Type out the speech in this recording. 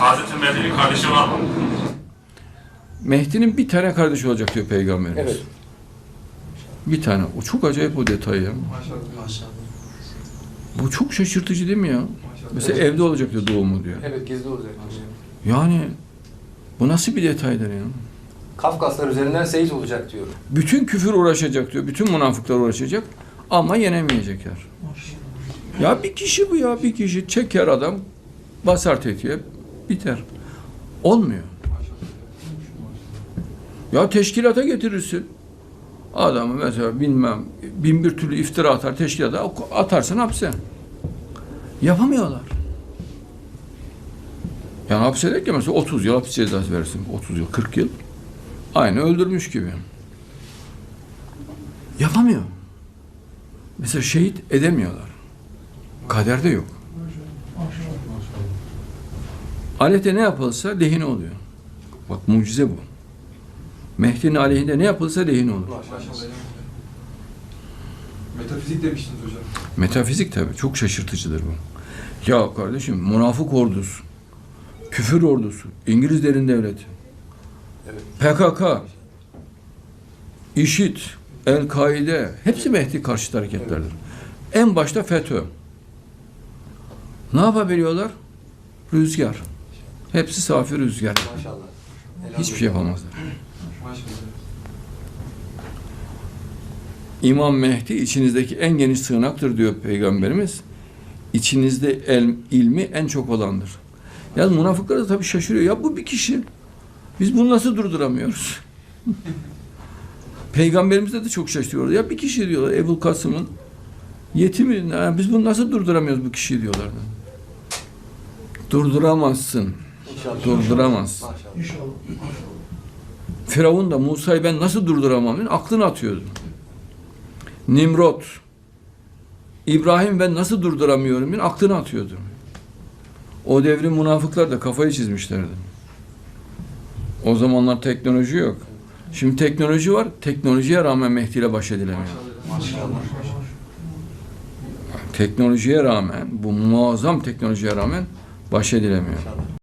Hazreti Mehdi'nin kardeşi var mı? Mehdi'nin bir tane kardeşi olacak diyor Peygamberimiz. Evet. Bir tane. O çok acayip o detay ya. Maşallah. Bu çok şaşırtıcı değil mi ya? Maşallah. Mesela evde olacak diyor doğumu diyor. Evet gizli olacak. Yani bu nasıl bir detaydır ya? Kafkaslar üzerinden seyis olacak diyor. Bütün küfür uğraşacak diyor. Bütün münafıklar uğraşacak. Ama yenemeyecekler. Ya bir kişi bu ya. Bir kişi çeker adam. Basar tetiğe. Biter. Olmuyor. Ya teşkilata getirirsin. Adamı mesela bilmem bin bir türlü iftira atar teşkilata atarsın hapse. Yapamıyorlar. Yani hapse derken mesela 30 yıl hapis cezası verirsin. 30 yıl, 40 yıl. Aynı öldürmüş gibi. Yapamıyor. Mesela şehit edemiyorlar. Kaderde yok. Aleyhte ne yapılsa lehine oluyor. Bak mucize bu. Mehdi'nin aleyhinde ne yapılsa lehine olur. Metafizik demiştiniz hocam. Metafizik tabii. Çok şaşırtıcıdır bu. Ya kardeşim münafık ordusu, küfür ordusu, İngilizlerin devleti, Evet. PKK, İŞİD, El-Kaide hepsi Mehdi karşıtı hareketlerdir. En başta FETÖ. Ne yapabiliyorlar? Rüzgar. Hepsi safi rüzgar. Maşallah. Hiçbir şey yapamazlar. Maşallah. İmam Mehdi içinizdeki en geniş sığınaktır diyor Peygamberimiz. İçinizde el, ilmi en çok olandır. Ya münafıklar da tabii şaşırıyor. Ya bu bir kişi. Biz bunu nasıl durduramıyoruz? Peygamberimiz de çok şaşırıyor. Ya bir kişi diyorlar Ebu Kasım'ın yetimi. Ya biz bunu nasıl durduramıyoruz bu kişiyi diyorlar. Durduramazsın. İnşallah. Durduramaz. Maşallah. Firavun da Musa'yı ben nasıl durduramam? Aklını atıyordu. Nimrod, İbrahim ben nasıl durduramıyorum? Aklını atıyordu. O devrin münafıklar da kafayı çizmişlerdi. O zamanlar teknoloji yok. Şimdi teknoloji var. Teknolojiye rağmen Mehdi ile baş edilemiyor. Teknolojiye rağmen, bu muazzam teknolojiye rağmen baş edilemiyor. İnşallah.